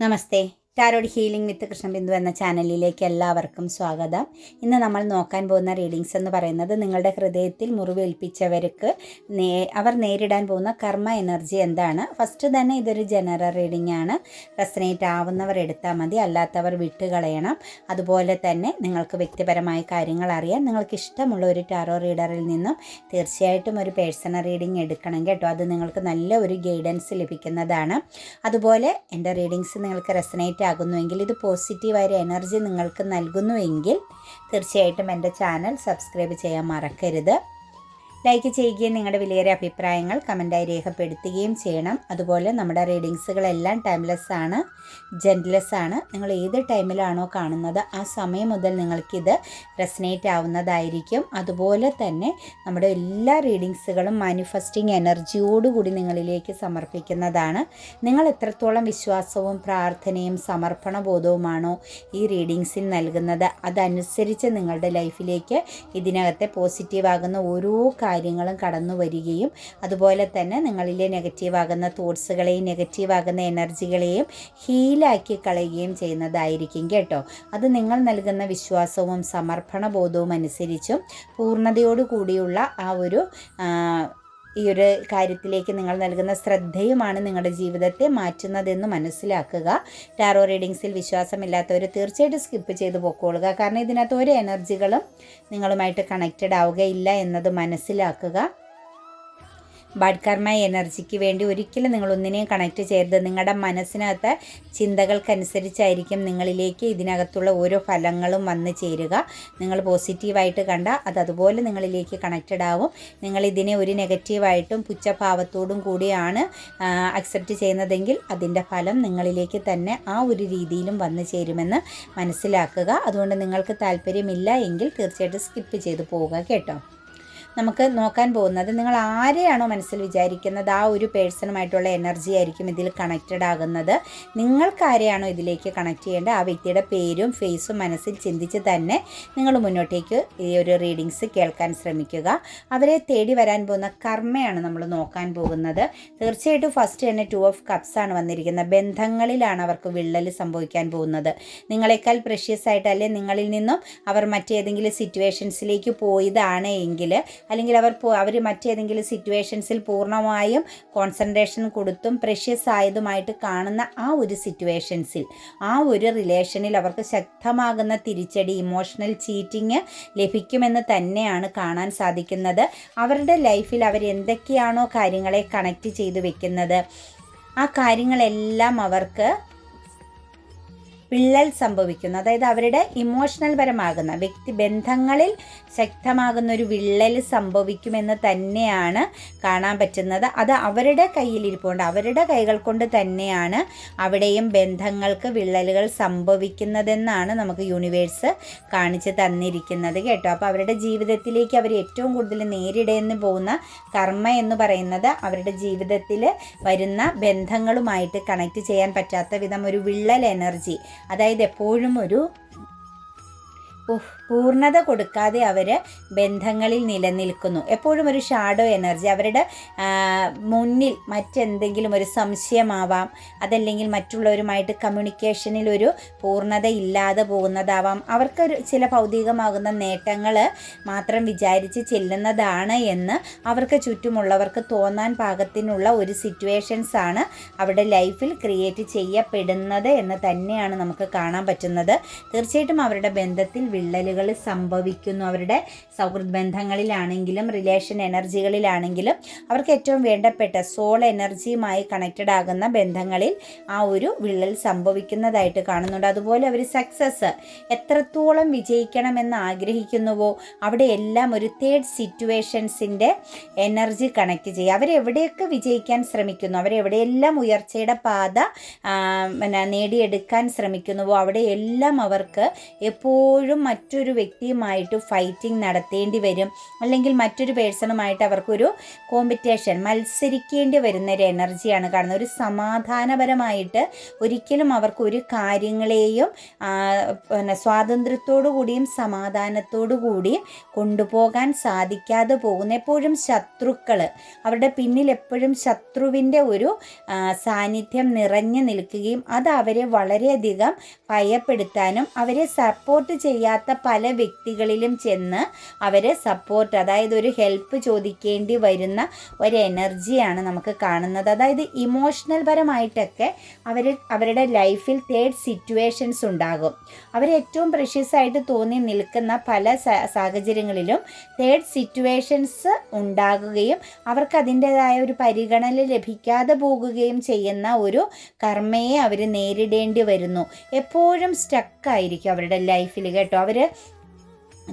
నమస్తే tarot healing വിത്ത് കൃഷ്ണബിന്ദു എന്ന ചാനലിലേക്ക് എല്ലാവർക്കും സ്വാഗതം. ഇന്ന് നമ്മൾ നോക്കാൻ പോകുന്ന റീഡിങ്സ് എന്ന് പറയുന്നത് നിങ്ങളുടെ ഹൃദയത്തിൽ മുറിവേൽപ്പിച്ചവർക്ക് നേ അവർ നേരിടാൻ പോകുന്ന കർമ്മ എനർജി എന്താണ്? ഫസ്റ്റ് തന്നെ ഇതൊരു ജനറൽ റീഡിംഗ് ആണ്. റെസനേറ്റ് ആവുന്നവർ എടുത്താൽ മതി അല്ലാത്തവർ വിട്ടുകളയണം. അതുപോലെ തന്നെ നിങ്ങൾക്ക് വ്യക്തിപരമായ കാര്യങ്ങൾ അറിയാൻ നിങ്ങൾക്ക് ഇഷ്ടമുള്ള ഒരു ടാറോ റീഡറിൽ നിന്നും തീർച്ചയായിട്ടും ഒരു പേഴ്സണൽ റീഡിംഗ് എടുക്കണം കേട്ടോ. അത് നിങ്ങൾക്ക് നല്ല ഒരു ഗൈഡൻസ് ലഭിക്കുന്നതാണ്. അതുപോലെ എന്റെ റീഡിങ്സ് നിങ്ങൾക്ക് റെസനേറ്റ് ആകുന്നുവെങ്കിൽ ഇത് പോസിറ്റീവായൊരു എനർജി നിങ്ങൾക്ക് നൽകുന്നുവെങ്കിൽ തീർച്ചയായിട്ടും എന്റെ ചാനൽ സബ്സ്ക്രൈബ് ചെയ്യാൻ മറക്കരുത്. ലൈക്ക് ചെയ്യുകയും നിങ്ങളുടെ വിലയേറിയ അഭിപ്രായങ്ങൾ കമന്റായി രേഖപ്പെടുത്തുകയും ചെയ്യണം. അതുപോലെ നമ്മുടെ റീഡിങ്സുകളെല്ലാം ടൈംലെസ് ആണ് ജെന്റ്ലെസ് ആണ്. നിങ്ങൾ ഏത് ടൈമിലാണോ കാണുന്നത് ആ സമയം മുതൽ നിങ്ങൾക്കിത് റെസനേറ്റ് ആവുന്നതായിരിക്കും. അതുപോലെ തന്നെ നമ്മുടെ എല്ലാ റീഡിങ്സുകളും മാനിഫെസ്റ്റിംഗ് എനർജിയോടുകൂടി നിങ്ങളിലേക്ക് സമർപ്പിക്കുന്നതാണ്. നിങ്ങൾ എത്രത്തോളം വിശ്വാസവും പ്രാർത്ഥനയും സമർപ്പണ ബോധവുമാണോ ഈ റീഡിങ്സിൽ നൽകുന്നത് അതനുസരിച്ച് നിങ്ങളുടെ ലൈഫിലേക്ക് ഇതിനകത്തെ പോസിറ്റീവ് ആകുന്ന ഓരോ കാര്യങ്ങളും കടന്നു വരികയും അതുപോലെ തന്നെ നിങ്ങളിലെ നെഗറ്റീവ് ആകുന്ന തോട്ട്സുകളെയും നെഗറ്റീവ് ആകുന്ന എനർജികളെയും ഹീലാക്കി കളയുകയും ചെയ്യുന്നതായിരിക്കും കേട്ടോ. അത് നിങ്ങൾ നൽകുന്ന വിശ്വാസവും സമർപ്പണ ബോധവും അനുസരിച്ചും പൂർണതയോടു കൂടിയുള്ള ആ ഒരു ഈ ഒരു കാര്യത്തിലേക്ക് നിങ്ങൾ നൽകുന്ന ശ്രദ്ധയുമാണ് നിങ്ങളുടെ ജീവിതത്തെ മാറ്റുന്നതെന്ന് മനസ്സിലാക്കുക. ടാറോ റീഡിങ്സിൽ വിശ്വാസമില്ലാത്തവർ തീർച്ചയായിട്ടും സ്കിപ്പ് ചെയ്ത് പൊക്കോളുക. കാരണം ഇതിനകത്ത് ഒരു എനർജികളും നിങ്ങളുമായിട്ട് കണക്റ്റഡ് ആവുകയില്ല എന്നത് മനസ്സിലാക്കുക. ബാഡ് കർമ്മ എനർജിക്ക് വേണ്ടി ഒരിക്കലും നിങ്ങൾ ഒന്നിനെയും കണക്ട് ചെയ്യരുത്. നിങ്ങളുടെ മനസ്സിനകത്ത് ചിന്തകൾക്കനുസരിച്ചായിരിക്കും നിങ്ങളിലേക്ക് ഇതിനകത്തുള്ള ഓരോ ഫലങ്ങളും വന്നു ചേരുക. നിങ്ങൾ പോസിറ്റീവായിട്ട് കണ്ട അത് അതുപോലെ നിങ്ങളിലേക്ക് കണക്റ്റഡ് ആവും. നിങ്ങൾ ഇതിനെ ഒരു നെഗറ്റീവായിട്ടും പുച്ഛഭാവത്തോടും കൂടിയാണ് അക്സെപ്റ്റ് ചെയ്യുന്നതെങ്കിൽ അതിന്റെ ഫലം നിങ്ങളിലേക്ക് തന്നെ ആ ഒരു രീതിയിലും വന്നു ചേരുമെന്ന് മനസ്സിലാക്കുക. അതുകൊണ്ട് നിങ്ങൾക്ക് താല്പര്യമില്ല എങ്കിൽ തീർച്ചയായിട്ടും സ്കിപ്പ് ചെയ്ത് പോവുക കേട്ടോ. നമുക്ക് നോക്കാൻ പോകുന്നത് നിങ്ങൾ ആരെയാണോ മനസ്സിൽ വിചാരിക്കുന്നത് ആ ഒരു പേഴ്സണുമായിട്ടുള്ള എനർജി ആയിരിക്കും ഇതിൽ കണക്റ്റഡ് ആകുന്നത്. നിങ്ങൾക്ക് ആരെയാണോ ഇതിലേക്ക് കണക്ട് ചെയ്യേണ്ടത്? ആ വ്യക്തിയുടെ പേരും ഫേസും മനസ്സിൽ ചിന്തിച്ച് തന്നെ നിങ്ങൾ മുന്നോട്ടേക്ക് ഈ ഒരു റീഡിങ്സ് കേൾക്കാൻ ശ്രമിക്കുക. അവരെ തേടി വരാൻ പോകുന്ന കർമ്മയാണ് നമ്മൾ നോക്കാൻ പോകുന്നത്. തീർച്ചയായിട്ടും ഫസ്റ്റ് തന്നെ ടു ഓഫ് കപ്സ് ആണ് വന്നിരിക്കുന്നത്. ബന്ധങ്ങളിലാണ് അവർക്ക് വിള്ളൽ സംഭവിക്കാൻ പോകുന്നത്. നിങ്ങളെക്കാൾ പ്രഷ്യസ് ആയിട്ട് അല്ലെങ്കിൽ നിങ്ങളിൽ നിന്നും അവർ മറ്റേതെങ്കിലും സിറ്റുവേഷൻസിലേക്ക് പോയതാണ് എങ്കിൽ അല്ലെങ്കിൽ അവർ അവർ മറ്റേതെങ്കിലും സിറ്റുവേഷൻസിൽ പൂർണമായും കോൺസെൻട്രേഷൻ കൊടുത്തും പ്രഷ്യസ് ആയതുമായിട്ട് കാണുന്ന ആ ഒരു സിറ്റുവേഷൻസിൽ ആ ഒരു റിലേഷനിൽ അവർക്ക് ശക്തമാകുന്ന തിരിച്ചടി ഇമോഷണൽ ചീറ്റിങ് ലഭിക്കുമെന്ന് തന്നെയാണ് കാണാൻ സാധിക്കുന്നത്. അവരുടെ ലൈഫിൽ അവർ എന്തൊക്കെയാണോ കാര്യങ്ങളെ കണക്റ്റ് ചെയ്തു വെക്കുന്നത്? ആ കാര്യങ്ങളെല്ലാം അവർക്ക് വിള്ളൽ സംഭവിക്കുന്നു. അതായത് അവരുടെ ഇമോഷണൽ പരമാകുന്ന വ്യക്തി ബന്ധങ്ങളിൽ ശക്തമാകുന്ന ഒരു വിള്ളൽ സംഭവിക്കുമെന്ന് തന്നെയാണ് കാണാൻ പറ്റുന്നത്. അത് അവരുടെ കയ്യിൽ കയ്യിലിരിപ്പുണ്ട് അവരുടെ കൈകൾ കൊണ്ട് തന്നെയാണ് അവിടെയും ബന്ധങ്ങൾക്ക് വിള്ളലുകൾ സംഭവിക്കുന്നതെന്നാണ് നമുക്ക് യൂണിവേഴ്സ് കാണിച്ചു തന്നിരിക്കുന്നത് കേട്ടോ. അപ്പോൾ അവരുടെ ജീവിതത്തിലേക്ക് അവർ ഏറ്റവും കൂടുതൽ നേരിടേന്ന് പോകുന്ന കർമ്മ എന്ന് പറയുന്നത് അവരുടെ ജീവിതത്തിൽ വരുന്ന ബന്ധങ്ങളുമായിട്ട് കണക്ട് ചെയ്യാൻ പറ്റാത്ത വിധം ഒരു വിള്ളൽ എനർജി അതായത് എപ്പോഴും ഒരു ഉഹ്, പൂർണത കൊടുക്കാതെ അവർ ബന്ധങ്ങളിൽ നിലനിൽക്കുന്നു. എപ്പോഴും ഒരു ഷാഡോ എനർജി അവരുടെ മുന്നിൽ മറ്റെന്തെങ്കിലും ഒരു സംശയമാവാം അതല്ലെങ്കിൽ മറ്റുള്ളവരുമായിട്ട് കമ്മ്യൂണിക്കേഷനിൽ ഒരു പൂർണത ഇല്ലാതെ പോകുന്നതാവാം. അവർക്കൊരു ചില ഭൗതികമാകുന്ന നേട്ടങ്ങൾ മാത്രം വിചാരിച്ച് ചെല്ലുന്നതാണ് എന്ന് അവർക്ക് ചുറ്റുമുള്ളവർക്ക് തോന്നാൻ പാകത്തിനുള്ള ഒരു സിറ്റുവേഷൻസ് ആണ് അവരുടെ ലൈഫിൽ ക്രിയേറ്റ് ചെയ്യപ്പെടുന്നത് എന്ന് തന്നെയാണ് നമുക്ക് കാണാൻ പറ്റുന്നത്. തീർച്ചയായിട്ടും അവരുടെ ബന്ധത്തിൽ വിള്ളലുകൾ സംഭവിക്കുന്നു. അവരുടെ സൗഹൃദ ബന്ധങ്ങളിലാണെങ്കിലും റിലേഷൻ എനർജികളിലാണെങ്കിലും അവർക്ക് ഏറ്റവും വേണ്ടപ്പെട്ട സോൾ എനർജിയുമായി കണക്റ്റഡ് ആകുന്ന ബന്ധങ്ങളിൽ ആ ഒരു വിള്ളൽ സംഭവിക്കുന്നതായിട്ട് കാണുന്നുണ്ട്. അതുപോലെ അവർ സക്സസ് എത്രത്തോളം വിജയിക്കണമെന്ന് ആഗ്രഹിക്കുന്നുവോ അവിടെ എല്ലാം ഒരു തേർഡ് സിറ്റുവേഷൻസിന്റെ എനർജി കണക്ട് ചെയ്യുക. അവരെവിടെയൊക്കെ വിജയിക്കാൻ ശ്രമിക്കുന്നു അവരെവിടെയെല്ലാം ഉയർച്ചയുടെ പാത നേടിയെടുക്കാൻ ശ്രമിക്കുന്നുവോ അവിടെയെല്ലാം അവർക്ക് എപ്പോഴും മറ്റൊരു വ്യക്തിയുമായിട്ട് ഫൈറ്റിംഗ് നടത്തേണ്ടി വരും. അല്ലെങ്കിൽ മറ്റൊരു പേഴ്സണുമായിട്ട് അവർക്കൊരു കോമ്പറ്റീഷൻ മത്സരിക്കേണ്ടി വരുന്ന ഒരു എനർജിയാണ് കാണുന്നത്. ഒരു സമാധാനപരമായിട്ട് ഒരിക്കലും അവർക്ക് ഒരു കാര്യങ്ങളെയും പിന്നെ സ്വാതന്ത്ര്യത്തോടു കൂടിയും സമാധാനത്തോടു കൂടിയും കൊണ്ടുപോകാൻ സാധിക്കാതെ പോകുന്ന എപ്പോഴും ശത്രുക്കൾ അവരുടെ പിന്നിൽ എപ്പോഴും ശത്രുവിന്റെ ഒരു സാന്നിധ്യം നിറഞ്ഞു നിൽക്കുകയും അത് അവരെ വളരെയധികം ഭയപ്പെടുത്താനും അവരെ സപ്പോർട്ട് ചെയ്യാത്ത പല വ്യക്തികളിലും ചെന്ന് അവരെ സപ്പോർട്ട് അതായത് ഒരു ഹെൽപ്പ് ചോദിക്കേണ്ടി വരുന്ന ഒരു എനർജിയാണ് നമുക്ക് കാണുന്നത്. അതായത് ഇമോഷണൽ പരമായിട്ടൊക്കെ അവർ അവരുടെ ലൈഫിൽ തേർഡ് സിറ്റുവേഷൻസ് ഉണ്ടാകും. അവർ ഏറ്റവും പ്രഷ്യസ് ആയിട്ട് തോന്നി നിൽക്കുന്ന പല സാഹചര്യങ്ങളിലും തേർഡ് സിറ്റുവേഷൻസ് ഉണ്ടാകുകയും അവർക്ക് അതിന്റെതായ ഒരു പരിഗണന ലഭിക്കാതെ പോകുകയും ചെയ്യുന്ന ഒരു കർമ്മയെ അവർ നേരിടേണ്ടി വരുന്നു. എപ്പോഴും സ്റ്റക്കായിരിക്കും അവരുടെ ലൈഫിൽ കേട്ടോ. അവർ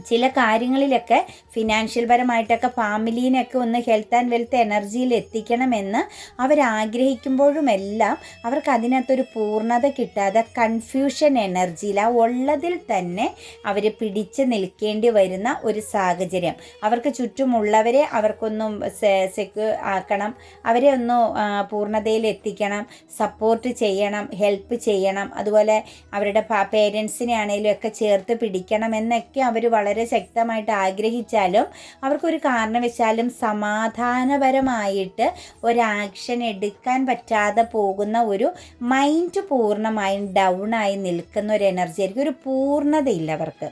ചില കാര്യങ്ങളിലൊക്കെ ഫിനാൻഷ്യൽ പരമായിട്ടൊക്കെ ഫാമിലീനെയൊക്കെ ഒന്ന് ഹെൽത്ത് ആൻഡ് വെൽത്ത് എനർജിയിൽ എത്തിക്കണമെന്ന് അവരാഗ്രഹിക്കുമ്പോഴുമെല്ലാം അവർക്ക് അതിനകത്തൊരു പൂർണത കിട്ടാതെ കൺഫ്യൂഷൻ എനർജിയിൽ ആ ഉള്ളതിൽ തന്നെ അവർ പിടിച്ച് നിൽക്കേണ്ടി വരുന്ന ഒരു സാഹചര്യം. അവർക്ക് ചുറ്റുമുള്ളവരെ അവർക്കൊന്നും സെക്യൂ ആക്കണം. അവരെ ഒന്ന് പൂർണതയിൽ എത്തിക്കണം. സപ്പോർട്ട് ചെയ്യണം ഹെൽപ്പ് ചെയ്യണം. അതുപോലെ അവരുടെ പേരൻസിനെ ആണെങ്കിലും ഒക്കെ ചേർത്ത് പിടിക്കണം എന്നൊക്കെ അവർ വളരെ ശക്തമായിട്ട് ആഗ്രഹിച്ചാലും അവർക്കൊരു കാരണവശാലും സമാധാനപരമായിട്ട് ഒരു ആക്ഷൻ എടുക്കാൻ പറ്റാതെ പോകുന്ന ഒരു മൈൻഡ് പൂർണമായും ഡൗൺ ആയി നിൽക്കുന്ന ഒരു എനർജി ആയിരിക്കും. ഒരു പൂർണതയില്ല അവർക്ക്.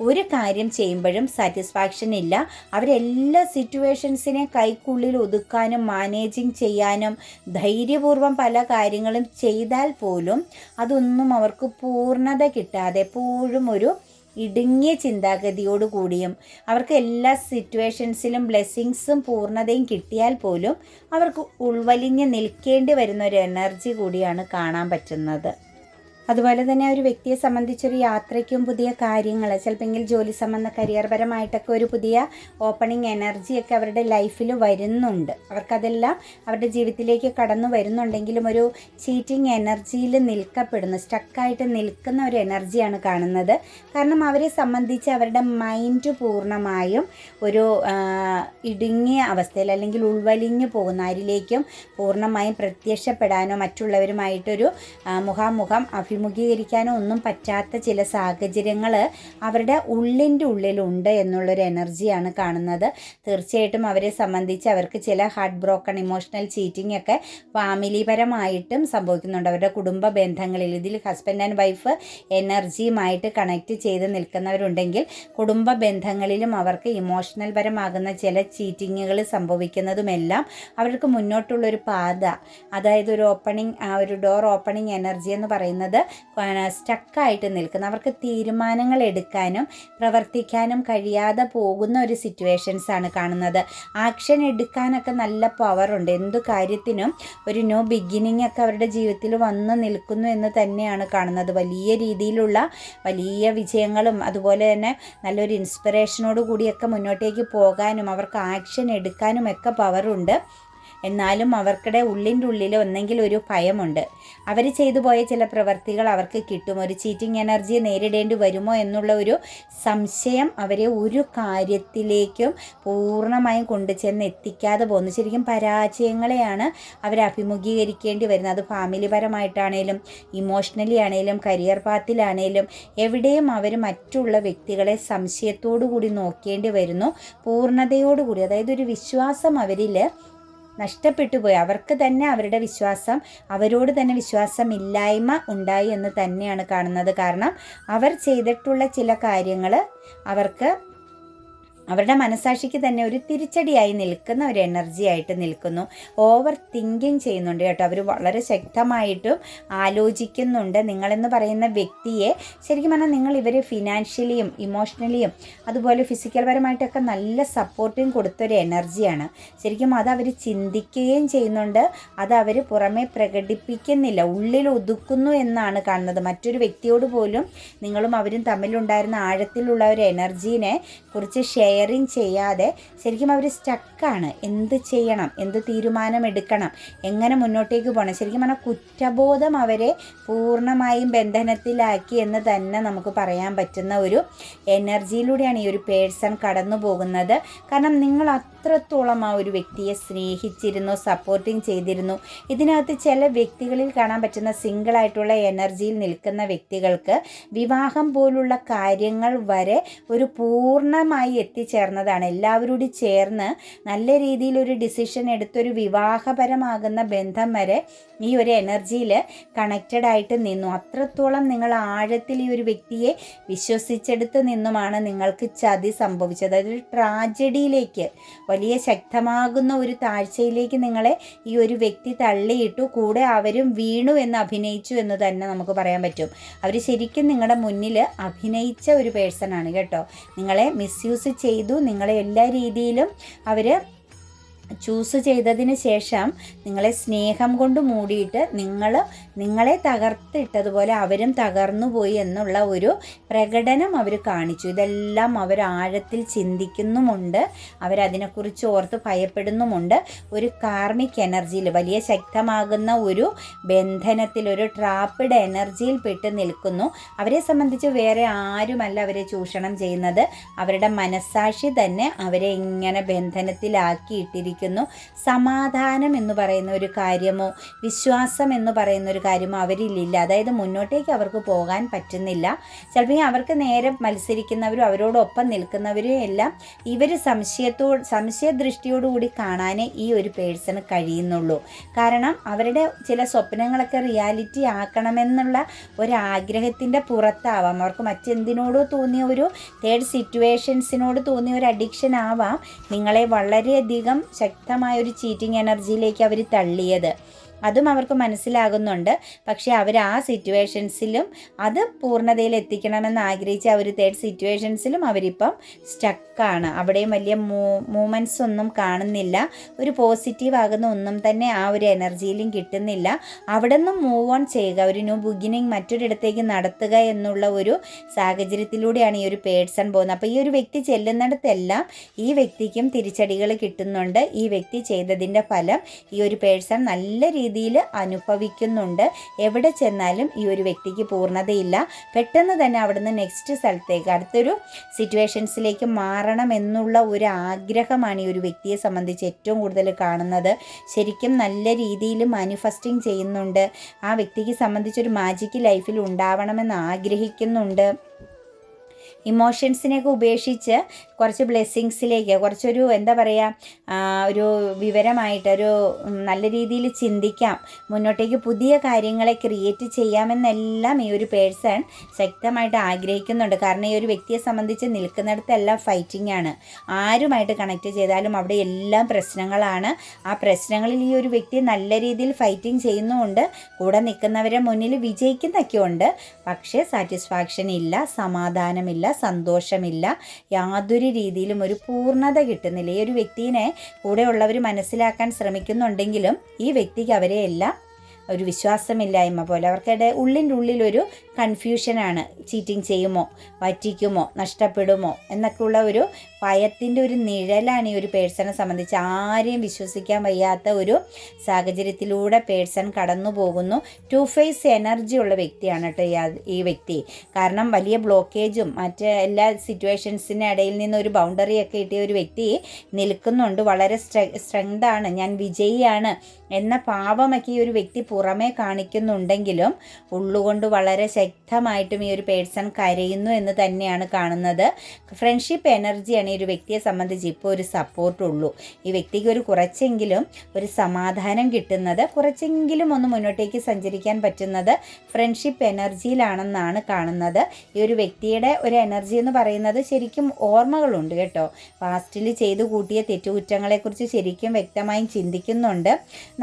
ഒരു കാര്യം ചെയ്യുമ്പോഴും സാറ്റിസ്ഫാക്ഷൻ ഇല്ല. അവരെല്ലാ സിറ്റുവേഷൻസിനെ കൈക്കുള്ളിൽ ഒതുക്കാനും മാനേജിങ് ചെയ്യാനും ധൈര്യപൂർവം പല കാര്യങ്ങളും ചെയ്താൽ പോലും അതൊന്നും അവർക്ക് പൂർണത കിട്ടാതെ എപ്പോഴും ഒരു ഇടുങ്ങിയ ചിന്താഗതിയോടുകൂടിയും അവർക്ക് എല്ലാ സിറ്റുവേഷൻസിലും ബ്ലെസ്സിങ്സും പൂർണതയും കിട്ടിയാൽ പോലും അവർക്ക് ഉൾവലിഞ്ഞ് നിൽക്കേണ്ടി വരുന്ന ഒരു എനർജി കൂടിയാണ് കാണാൻ പറ്റുന്നത്. അതുപോലെ തന്നെ ഒരു വ്യക്തിയെ സംബന്ധിച്ചൊരു യാത്രയ്ക്കും പുതിയ കാര്യങ്ങൾ ചിലപ്പോൾ ജോലി സംബന്ധ കരിയർപരമായിട്ടൊക്കെ ഒരു പുതിയ ഓപ്പണിംഗ് എനർജിയൊക്കെ അവരുടെ ലൈഫിൽ വരുന്നുണ്ട്. അവർക്കതെല്ലാം അവരുടെ ജീവിതത്തിലേക്ക് കടന്നു വരുന്നുണ്ടെങ്കിലും ഒരു ചീറ്റിംഗ് എനർജിയിൽ നിൽക്കപ്പെടുന്നു സ്റ്റക്കായിട്ട് നിൽക്കുന്ന ഒരു എനർജിയാണ് കാണുന്നത്. കാരണം അവരെ സംബന്ധിച്ച് അവരുടെ മൈൻഡ് പൂർണമായും ഒരു ഇടുങ്ങിയ അവസ്ഥയിൽ അല്ലെങ്കിൽ ഉൾവലിഞ്ഞു പോകുന്ന ആരിലേക്കും പൂർണമായും പ്രത്യക്ഷപ്പെടാനോ മറ്റുള്ളവരുമായിട്ടൊരു മുഖാമുഖം മുഖാമുഖം അഭിമുഖീകരിക്കാനോ ഒന്നും പറ്റാത്ത ചില സാഹചര്യങ്ങൾ അവരുടെ ഉള്ളിന്റെ ഉള്ളിലുണ്ട് എന്നുള്ളൊരു എനർജിയാണ് കാണുന്നത്. തീർച്ചയായിട്ടും അവരെ സംബന്ധിച്ച് അവർക്ക് ചില ഹാർട്ട് ബ്രോക്കൺ ഇമോഷണൽ ചീറ്റിംഗ് ഒക്കെ ഫാമിലിപരമായിട്ടും സംഭവിക്കുന്നുണ്ട്. അവരുടെ കുടുംബ ബന്ധങ്ങളിൽ ഇതിൽ ഹസ്ബൻഡ് ആൻഡ് വൈഫ് എനർജിയുമായിട്ട് കണക്ട് ചെയ്ത് നിൽക്കുന്നവരുണ്ടെങ്കിൽ കുടുംബ ബന്ധങ്ങളിലും അവർക്ക് ഇമോഷണൽ പരമാകുന്ന ചില ചീറ്റിങ്ങുകൾ സംഭവിക്കുന്നതുമെല്ലാം അവർക്ക് മുന്നോട്ടുള്ളൊരു പാത അതായത് ഒരു ഓപ്പണിംഗ് ആ ഒരു ഡോർ ഓപ്പണിംഗ് എനർജി എന്ന് പറയുന്നത് സ്റ്റക്കായിട്ട് നിൽക്കുന്ന. അവർക്ക് തീരുമാനങ്ങൾ എടുക്കാനും പ്രവർത്തിക്കാനും കഴിയാതെ പോകുന്ന ഒരു സിറ്റുവേഷൻസ് ആണ് കാണുന്നത്. ആക്ഷൻ എടുക്കാനൊക്കെ നല്ല പവറുണ്ട് എന്തു കാര്യത്തിനും ഒരു നോ ബിഗിനിങ് ഒക്കെ അവരുടെ ജീവിതത്തിൽ വന്ന് നിൽക്കുന്നു എന്ന് തന്നെയാണ് കാണുന്നത്. വലിയ രീതിയിലുള്ള വലിയ വിജയങ്ങളും അതുപോലെ തന്നെ നല്ലൊരു ഇൻസ്പിറേഷനോട് കൂടിയൊക്കെ മുന്നോട്ടേക്ക് പോകാനും അവർക്ക് ആക്ഷൻ എടുക്കാനും ഒക്കെ പവറുണ്ട് എന്നാലും അവർക്കിടെ ഉള്ളിന്റെ ഉള്ളിൽ ഒന്നെങ്കിൽ ഒരു ഭയമുണ്ട്. അവർ ചെയ്തു പോയ ചില പ്രവർത്തികൾ അവർക്ക് കിട്ടും. ഒരു ചീറ്റിംഗ് എനർജി നേരിടേണ്ടി വരുമോ എന്നുള്ള ഒരു സംശയം അവരെ ഒരു കാര്യത്തിലേക്കും പൂർണമായും കൊണ്ടുചെന്ന് എത്തിക്കാതെ പോകുന്നു ശരിക്കും പരാജയങ്ങളെയാണ് അവർ അഭിമുഖീകരിക്കേണ്ടി വരുന്നത്. അത് ഫാമിലി പരമായിട്ടാണേലും ഇമോഷണലി ആണേലും കരിയർ പാത്തിലാണേലും എവിടെയും അവർ മറ്റുള്ള വ്യക്തികളെ സംശയത്തോടു കൂടി നോക്കേണ്ടി വരുന്നു. പൂർണതയോടുകൂടി അതായത് ഒരു വിശ്വാസം അവരിൽ നഷ്ടപ്പെട്ടു പോയി അവർക്ക് തന്നെ അവരുടെ വിശ്വാസം അവരോട് തന്നെ വിശ്വാസമില്ലായ്മ ഉണ്ടായി എന്ന് തന്നെയാണ് കാണുന്നത്. കാരണം അവർ ചെയ്തിട്ടുള്ള ചില കാര്യങ്ങൾ അവർക്ക് അവരുടെ മനസാക്ഷിക്ക് തന്നെ ഒരു തിരിച്ചടിയായി നിൽക്കുന്ന ഒരു എനർജി ആയിട്ട് നിൽക്കുന്നു. ഓവർ തിങ്കിങ് ചെയ്യുന്നുണ്ട് കേട്ടോ. അവർ വളരെ ശക്തമായിട്ടും ആലോചിക്കുന്നുണ്ട്. നിങ്ങളെന്ന് പറയുന്ന വ്യക്തിയെ ശരിക്കും പറഞ്ഞാൽ നിങ്ങൾ ഇവരെ ഫിനാൻഷ്യലിയും ഇമോഷണലിയും അതുപോലെ ഫിസിക്കൽ പരമായിട്ടൊക്കെ നല്ല സപ്പോർട്ടും കൊടുത്തൊരു എനർജിയാണ് ശരിക്കും അത് അവർ ചിന്തിക്കുകയും ചെയ്യുന്നുണ്ട്. അത് അവർ പുറമെ പ്രകടിപ്പിക്കുന്നില്ല. ഉള്ളിൽ ഒതുക്കുന്നു എന്നാണ് കാണുന്നത്. മറ്റൊരു വ്യക്തിയോട് പോലും നിങ്ങളും അവരും തമ്മിലുണ്ടായിരുന്ന ആഴത്തിലുള്ള ഒരു എനർജീനെ കുറിച്ച് ഷെയർ ഷെയറിങ് ചെയ്യാതെ ശരിക്കും അവർ സ്റ്റക്കാണ്. എന്ത് ചെയ്യണം? എന്ത് തീരുമാനം എടുക്കണം എങ്ങനെ മുന്നോട്ടേക്ക് പോകണം ശരിക്കും പറഞ്ഞാൽ കുറ്റബോധം അവരെ പൂർണമായും ബന്ധനത്തിലാക്കി എന്ന് തന്നെ നമുക്ക് പറയാൻ പറ്റുന്ന ഒരു എനർജിയിലൂടെയാണ് ഈ ഒരു പേഴ്സൺ കടന്നു പോകുന്നത് കാരണം നിങ്ങൾ അത്രത്തോളം ആ ഒരു വ്യക്തിയെ സ്നേഹിച്ചിരുന്നു സപ്പോർട്ടിങ് ചെയ്തിരുന്നു. ഇതിനകത്ത് ചില വ്യക്തികളിൽ കാണാൻ പറ്റുന്ന സിംഗിളായിട്ടുള്ള എനർജിയിൽ നിൽക്കുന്ന വ്യക്തികൾക്ക് വിവാഹം പോലുള്ള കാര്യങ്ങൾ വരെ ഒരു പൂർണമായി എത്തിച്ചേർന്നതാണ് എല്ലാവരോടും ചേർന്ന് നല്ല രീതിയിൽ ഒരു ഡിസിഷൻ എടുത്തൊരു വിവാഹപരമാകുന്ന ബന്ധം വരെ ഈ ഒരു എനർജിയിൽ കണക്റ്റഡ് ആയിട്ട് നിന്നു. അത്രത്തോളം നിങ്ങൾ ആഴത്തിൽ ഈ ഒരു വ്യക്തിയെ വിശ്വസിച്ചെടുത്ത് നിന്നുമാണ് നിങ്ങൾക്ക് ചതി സംഭവിച്ചത്. അതൊരു ട്രാജഡിയിലേക്ക് വലിയ ശക്തമാകുന്ന ഒരു താഴ്ചയിലേക്ക് നിങ്ങളെ ഈ ഒരു വ്യക്തി തള്ളിയിട്ടു കൂടെ അവരും വീണു എന്ന് അഭിനയിച്ചു എന്ന് തന്നെ നമുക്ക് പറയാൻ പറ്റും. അവർ ശരിക്കും നിങ്ങളുടെ മുന്നിൽ അഭിനയിച്ച ഒരു പേഴ്സൺ ആണ് കേട്ടോ. നിങ്ങളെ മിസ്യൂസ് ചെയ്തു നിങ്ങളെ എല്ലാ രീതിയിലും അവർ ചൂസ് ചെയ്തതിന് ശേഷം നിങ്ങളെ സ്നേഹം കൊണ്ട് മൂടിയിട്ട് നിങ്ങൾ നിങ്ങളെ തകർത്തിട്ടതുപോലെ അവരും തകർന്നു പോയി എന്നുള്ള ഒരു പ്രകടനം അവർ കാണിച്ചു. ഇതെല്ലാം അവർ ആഴത്തിൽ ചിന്തിക്കുന്നുമുണ്ട്. അവരതിനെക്കുറിച്ച് ഓർത്ത് ഭയപ്പെടുന്നുമുണ്ട്. ഒരു കാർമിക് എനർജിയിൽ വലിയ ശക്തമാകുന്ന ഒരു ബന്ധനത്തിൽ ഒരു ട്രാപ്പിഡ് എനർജിയിൽ പെട്ട് നിൽക്കുന്നു. അവരെ സംബന്ധിച്ച് വേറെ ആരുമല്ല അവരെ ചൂഷണം ചെയ്യുന്നത്. അവരുടെ മനസ്സാക്ഷി തന്നെ അവരെ ഇങ്ങനെ ബന്ധനത്തിലാക്കിയിട്ടിരിക്കുന്നു. ആഗ്രഹിക്കുന്നു. സമാധാനം എന്ന് പറയുന്ന ഒരു കാര്യമോ വിശ്വാസം എന്ന് പറയുന്ന ഒരു കാര്യമോ അവരിലില്ല അതായത് മുന്നോട്ടേക്ക് അവർക്ക് പോകാൻ പറ്റുന്നില്ല. ചിലപ്പോൾ അവർക്ക് നേരെ മത്സരിക്കുന്നവരും അവരോടൊപ്പം നിൽക്കുന്നവരും എല്ലാം ഇവർ സംശയത്തോ സംശയദൃഷ്ടിയോടുകൂടി കാണാനേ ഈ ഒരു പേഴ്സണ് കഴിയുന്നുള്ളൂ. കാരണം അവരുടെ ചില സ്വപ്നങ്ങളൊക്കെ റിയാലിറ്റി ആക്കണമെന്നുള്ള ഒരാഗ്രഹത്തിന്റെ പുറത്താവാം. അവർക്ക് മറ്റെന്തിനോടോ തോന്നിയ ഒരു തേർഡ് സിറ്റുവേഷൻസിനോട് തോന്നിയ ഒരു അഡിക്ഷൻ ആവാം. നിങ്ങളെ വളരെയധികം ശക്തമായ ഒരു ചീറ്റിംഗ് എനർജിയിലേക്ക് അവർ തള്ളിയത്. അതും അവർക്ക് മനസ്സിലാകുന്നുണ്ട്. പക്ഷേ അവർ ആ സിറ്റുവേഷൻസിലും അത് പൂർണതയിൽ എത്തിക്കണമെന്ന് ആഗ്രഹിച്ച ഒരു തേർഡ് സിറ്റുവേഷൻസിലും അവരിപ്പം സ്റ്റക്കാണ്. അവിടെയും വലിയ മൂ മൂമെന്റ്സ് ഒന്നും കാണുന്നില്ല. ഒരു പോസിറ്റീവ് ആകുന്ന ഒന്നും തന്നെ ആ ഒരു എനർജിയിലും കിട്ടുന്നില്ല. അവിടെ നിന്നും മൂവ് ഓൺ ചെയ്യുക ഒരു ന്യൂ ബിഗിനിങ് മറ്റൊരിടത്തേക്ക് നടത്തുക എന്നുള്ള ഒരു സാഹചര്യത്തിലൂടെയാണ് ഈ ഒരു പേഴ്സൺ പോകുന്നത്. അപ്പോൾ ഈ ഒരു വ്യക്തി ചെല്ലുന്നിടത്തെല്ലാം ഈ വ്യക്തിക്കും തിരിച്ചടികൾ കിട്ടുന്നുണ്ട്. ഈ വ്യക്തി ചെയ്തതിന്റെ ഫലം ഈ ഒരു പേഴ്സൺ നല്ല രീതിയിൽ രീതിയിൽ അനുഭവിക്കുന്നുണ്ട്. എവിടെ ചെന്നാലും ഈ ഒരു വ്യക്തിക്ക് പൂർണതയില്ല. പെട്ടെന്ന് തന്നെ അവിടുന്ന് നെക്സ്റ്റ് സ്ഥലത്തേക്ക് അടുത്തൊരു സിറ്റുവേഷൻസിലേക്ക് മാറണം എന്നുള്ള ഒരു ആഗ്രഹമാണ് ഈ ഒരു വ്യക്തിയെ സംബന്ധിച്ച് ഏറ്റവും കൂടുതൽ കാണുന്നത്. ശരിക്കും നല്ല രീതിയിൽ മാനിഫെസ്റ്റിംഗ് ചെയ്യുന്നുണ്ട്. ആ വ്യക്തിക്ക് സംബന്ധിച്ചൊരു മാജിക്ക് ലൈഫിൽ ഉണ്ടാവണമെന്ന് ആഗ്രഹിക്കുന്നുണ്ട്. ഇമോഷൻസിനെയൊക്കെ ഉപേക്ഷിച്ച് കുറച്ച് ബ്ലെസ്സിങ്സിലേക്ക് കുറച്ചൊരു എന്താ പറയുക ഒരു വിവരമായിട്ട് ഒരു നല്ല രീതിയിൽ ചിന്തിക്കാം മുന്നോട്ടേക്ക് പുതിയ കാര്യങ്ങളെ ക്രിയേറ്റ് ചെയ്യാമെന്നെല്ലാം ഈ ഒരു പേഴ്സൺ ശക്തമായിട്ട് ആഗ്രഹിക്കുന്നുണ്ട്. കാരണം ഈ ഒരു വ്യക്തിയെ സംബന്ധിച്ച് നിൽക്കുന്നിടത്തെല്ലാം ഫൈറ്റിംഗ് ആണ് ആരുമായിട്ട് കണക്ട് ചെയ്താലും അവിടെ എല്ലാം പ്രശ്നങ്ങളാണ്. ആ പ്രശ്നങ്ങളിൽ ഈ ഒരു വ്യക്തി നല്ല രീതിയിൽ ഫൈറ്റിംഗ് ചെയ്യുന്നുമുണ്ട്. കൂടെ നിൽക്കുന്നവരെ മുന്നിൽ വിജയിക്കുന്നൊക്കെ ഉണ്ട് പക്ഷേ സാറ്റിസ്ഫാക്ഷൻ ഇല്ല സമാധാനമില്ല സന്തോഷമില്ല. യാതൊരു രീതിയിലും ഒരു പൂർണത കിട്ടുന്നില്ല. ഈ ഒരു വ്യക്തിനെ കൂടെയുള്ളവർ മനസ്സിലാക്കാൻ ശ്രമിക്കുന്നുണ്ടെങ്കിലും ഈ വ്യക്തിക്ക് അവരെ എല്ലാം ഒരു വിശ്വാസമില്ലായ്മ പോലെ. അവർക്കിടെ ഉള്ളിന്റെ ഉള്ളിലൊരു കൺഫ്യൂഷനാണ്. ചീറ്റിംഗ് ചെയ്യുമോ? പറ്റിക്കുമോ നഷ്ടപ്പെടുമോ? എന്നൊക്കെയുള്ള ഒരു ഭയത്തിന്റെ ഒരു നിഴലാണ് ഈ ഒരു പേഴ്സണെ സംബന്ധിച്ച് ആരെയും വിശ്വസിക്കാൻ വയ്യാത്ത ഒരു സാഹചര്യത്തിലൂടെ പേഴ്സൺ കടന്നു പോകുന്നു. ടു ഫേസ് എനർജി ഉള്ള വ്യക്തിയാണ് കേട്ടോ ഈ വ്യക്തി. കാരണം വലിയ ബ്ലോക്കേജും മറ്റ് എല്ലാ സിറ്റുവേഷൻസിന്റെ ഇടയിൽ നിന്ന് ഒരു ബൗണ്ടറിയൊക്കെ ഇട്ടിയ ഒരു വ്യക്തി നിൽക്കുന്നുണ്ട്. വളരെ സ്ട്രെങ്താണ്. ഞാൻ വിജയിയാണ് എന്ന പാവമൊക്കെ ഈ ഒരു വ്യക്തി പുറമേ കാണിക്കുന്നുണ്ടെങ്കിലും ഉള്ളുകൊണ്ട് വളരെ ശക്തമായിട്ടും ഈ ഒരു പേഴ്സൺ കരയുന്നു എന്ന് തന്നെയാണ് കാണുന്നത്. ഫ്രണ്ട്ഷിപ്പ് എനർജിയാണ് ഈ ഒരു വ്യക്തിയെ സംബന്ധിച്ച് ഇപ്പോൾ ഒരു സപ്പോർട്ടുള്ളൂ ഈ വ്യക്തിക്ക് ഒരു കുറച്ചെങ്കിലും ഒരു സമാധാനം കിട്ടുന്നത് കുറച്ചെങ്കിലും ഒന്ന് മുന്നോട്ടേക്ക് സഞ്ചരിക്കാൻ പറ്റുന്നത് ഫ്രണ്ട്ഷിപ്പ് എനർജിയിലാണെന്നാണ് കാണുന്നത്. ഈ ഒരു വ്യക്തിയുടെ ഒരു എനർജി എന്ന് പറയുന്നത് ശരിക്കും ഓർമ്മകളുണ്ട് കേട്ടോ. പാസ്റ്റിൽ ചെയ്തു കൂട്ടിയ തെറ്റുകുറ്റങ്ങളെക്കുറിച്ച് ശരിക്കും വ്യക്തമായും ചിന്തിക്കുന്നുണ്ട്.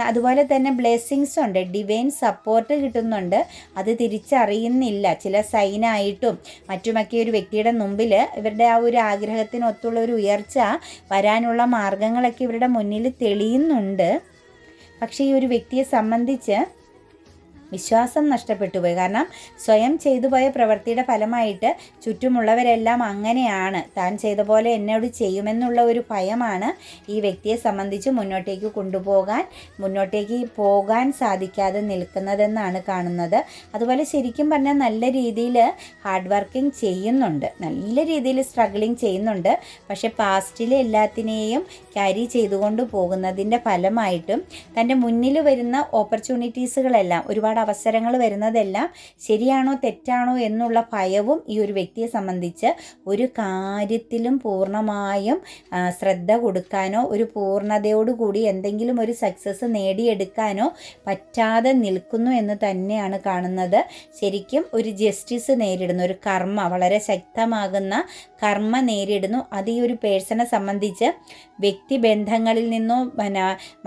അതുപോലെ തന്നെ ബ്ലെസ്സിങ്സ് ഉണ്ട്. ഡിവൈൻ സപ്പോർട്ട് കിട്ടുന്നുണ്ട്. അത് തിരിച്ചറിയുന്നില്ല. ചില സൈനായിട്ടും മറ്റുമൊക്കെ ഒരു വ്യക്തിയുടെ മുമ്പിൽ ഇവരുടെ ആ ഒരു ആഗ്രഹത്തിനൊത്തുള്ള ഒരു ഉയർച്ച വരാനുള്ള മാർഗങ്ങളൊക്കെ ഇവരുടെ മുന്നിൽ തെളിയുന്നുണ്ട്. പക്ഷേ ഈ ഒരു വ്യക്തിയെ സംബന്ധിച്ച് വിശ്വാസം നഷ്ടപ്പെട്ടുപോയി. കാരണം സ്വയം ചെയ്തു പോയ പ്രവൃത്തിയുടെ ഫലമായിട്ട് ചുറ്റുമുള്ളവരെല്ലാം അങ്ങനെയാണ്. താൻ ചെയ്ത പോലെ എന്നോട് ചെയ്യുമെന്നുള്ള ഒരു ഭയമാണ് ഈ വ്യക്തിയെ സംബന്ധിച്ച് മുന്നോട്ടേക്ക് കൊണ്ടുപോകാൻ മുന്നോട്ടേക്ക് പോകാൻ സാധിക്കാതെ നിൽക്കുന്നതെന്നാണ് കാണുന്നത്. അതുപോലെ ശരിക്കും പറഞ്ഞാൽ നല്ല രീതിയിൽ ഹാർഡ് വർക്കിംഗ് ചെയ്യുന്നുണ്ട്. നല്ല രീതിയിൽ സ്ട്രഗിളിങ് ചെയ്യുന്നുണ്ട്. പക്ഷെ പാസ്റ്റിലെ എല്ലാത്തിനെയും ക്യാരി ചെയ്തുകൊണ്ട് പോകുന്നതിന്റെ ഫലമായിട്ടും തന്റെ മുന്നിൽ വരുന്ന ഓപ്പർച്യൂണിറ്റീസുകളെല്ലാം ഒരുപാട് അവസരങ്ങൾ വരുന്നതെല്ലാം ശരിയാണോ തെറ്റാണോ എന്നുള്ള ഭയവും ഈ ഒരു വ്യക്തിയെ സംബന്ധിച്ച് ഒരു കാര്യത്തിലും പൂർണമായും ശ്രദ്ധ കൊടുക്കാനോ ഒരു പൂർണതയോടുകൂടി എന്തെങ്കിലും ഒരു സക്സസ് നേടിയെടുക്കാനോ പറ്റാതെ നിൽക്കുന്നു എന്ന് തന്നെയാണ് കാണുന്നത്. ശരിക്കും ഒരു ജസ്റ്റിസ് നേരിടുന്നു ഒരു കർമ്മ വളരെ ശക്തമാകുന്ന കർമ്മ നേരിടുന്നു. അത് ഈ ഒരു പേഴ്സണെ സംബന്ധിച്ച് വ്യക്തിബന്ധങ്ങളിൽ നിന്നോ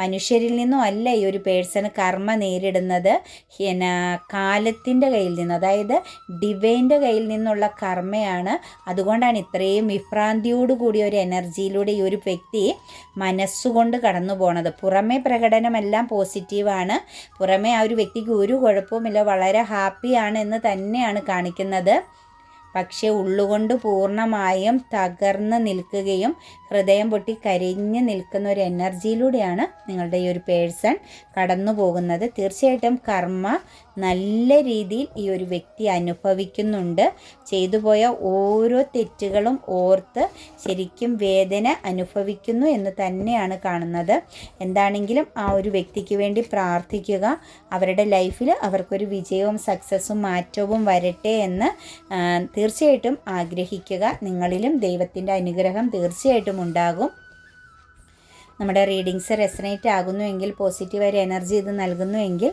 മനുഷ്യരിൽ നിന്നോ അല്ല ഈ ഒരു പേഴ്സൺ കർമ്മ നേരിടുന്നത്. പിന്നെ കാലത്തിന്റെ കയ്യിൽ നിന്ന് അതായത് ഡിവൈന്റെ കയ്യിൽ നിന്നുള്ള കർമ്മയാണ്. അതുകൊണ്ടാണ് ഇത്രയും വിഭ്രാന്തിയോടുകൂടിയ ഒരു എനർജിയിലൂടെ ഈ ഒരു വ്യക്തി മനസ്സുകൊണ്ട് കടന്നു പോണത്. പുറമേ പ്രകടനമെല്ലാം പോസിറ്റീവാണ്. പുറമേ ആ ഒരു വ്യക്തിക്ക് ഒരു കുഴപ്പവുമില്ല വളരെ ഹാപ്പിയാണ് എന്ന് തന്നെയാണ് കാണിക്കുന്നത്. പക്ഷേ ഉള്ളുകൊണ്ട് പൂർണമായും തകർന്ന് നിൽക്കുകയും ഹൃദയം പൊട്ടി കരിഞ്ഞ് നിൽക്കുന്ന ഒരു എനർജിയിലൂടെയാണ് നിങ്ങളുടെ ഈ ഒരു പേഴ്സൺ കടന്നു പോകുന്നത് തീർച്ചയായിട്ടും കർമ്മ നല്ല രീതിയിൽ ഈ ഒരു വ്യക്തി അനുഭവിക്കുന്നുണ്ട്. ചെയ്തു പോയ ഓരോ തെറ്റുകളും ഓർത്ത് ശരിക്കും വേദന അനുഭവിക്കുന്നു എന്ന് തന്നെയാണ് കാണുന്നത്. എന്താണെങ്കിലും ആ ഒരു വ്യക്തിക്ക് വേണ്ടി പ്രാർത്ഥിക്കുക അവരുടെ ലൈഫിൽ അവർക്കൊരു വിജയവും സക്സസ്സും മാറ്റവും വരട്ടെ എന്ന് തീർച്ചയായിട്ടും ആഗ്രഹിക്കുക. നിങ്ങളിലും ദൈവത്തിന്റെ അനുഗ്രഹം തീർച്ചയായിട്ടും ഉണ്ടാകും. നമ്മുടെ റീഡിങ്സ് റെസനേറ്റ് ആകുന്നുവെങ്കിൽ പോസിറ്റീവ് ഒരു എനർജി ഇത് നൽകുന്നുവെങ്കിൽ